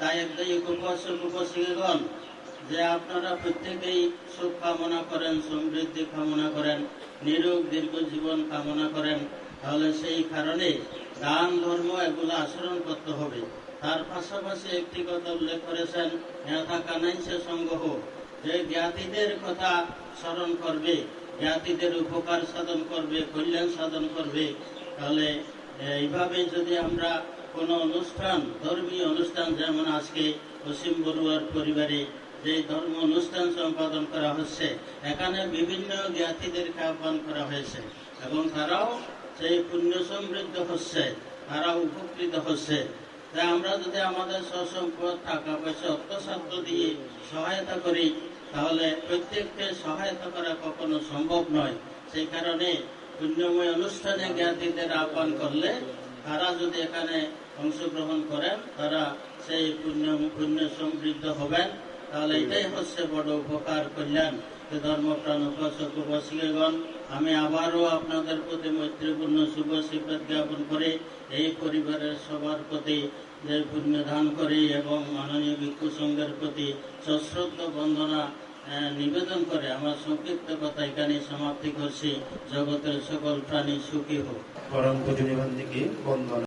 দায়ক দায়িক উপাসক উপাসিকগণ যে আপনারা প্রত্যেকেই সুখ কামনা করেন, সমৃদ্ধি কামনা করেন, নিরোগ দীর্ঘ জীবন কামনা করেন, তাহলে সেই কারণে দান, ধর্ম এগুলো আচরণ করতে হবে। তার পাশাপাশি একটি কথা উল্লেখ করেছেন নেতা কানাইছে সংগ্রহ যে জ্ঞাতিদের কথা স্মরণ করবে, জ্ঞাতিদের উপকার সাধন করবে, কল্যাণ সাধন করবে, তাহলে এইভাবে যদি আমরা কোনো অনুষ্ঠান, ধর্মীয় অনুষ্ঠান, যেমন আজকে অসীম বড়ুয়ার পরিবারে যে ধর্ম অনুষ্ঠান সম্পাদন করা হচ্ছে, এখানে বিভিন্ন জ্ঞাতিদেরকে আহ্বান করা হয়েছে এবং তারাও সেই পুণ্য সমৃদ্ধ হচ্ছে তারা উপকৃত হচ্ছে। তাই আমরা যদি আমাদের সসম্পদ টাকা পয়সা, অর্থসাধ্য দিয়ে সহায়তা করি, তাহলে প্রত্যেককে সহায়তা করা কখনো সম্ভব নয়। সেই কারণে পুণ্যময় অনুষ্ঠানে জ্ঞাতিদের আহ্বান করলে তারা যদি এখানে অংশগ্রহণ করেন, তারা সেই পুণ্য পুণ্য সমৃদ্ধ হবেন। তাহলে এটাই হচ্ছে বড় উপকার কল্যাণ। ধর্মপ্রাণ উপাসক আমি আবারও আপনাদের প্রতি মৈত্রীপূর্ণ শুভ শিক্ষা জ্ঞাপন করে এই পরিবারের সবার প্রতি যে পুণ্য দান করি এবং মাননীয় ভিক্ষু সংঘের প্রতি সশ্রদ্ধ বন্দনা নিবেদন করে আমরা সংক্ষিপ্ত কথা এখানে সমাপ্তি করছি। জগতের সকল প্রাণী সুখী হোক। পরম প্রতিনিবন্ধীকে বন্দনা।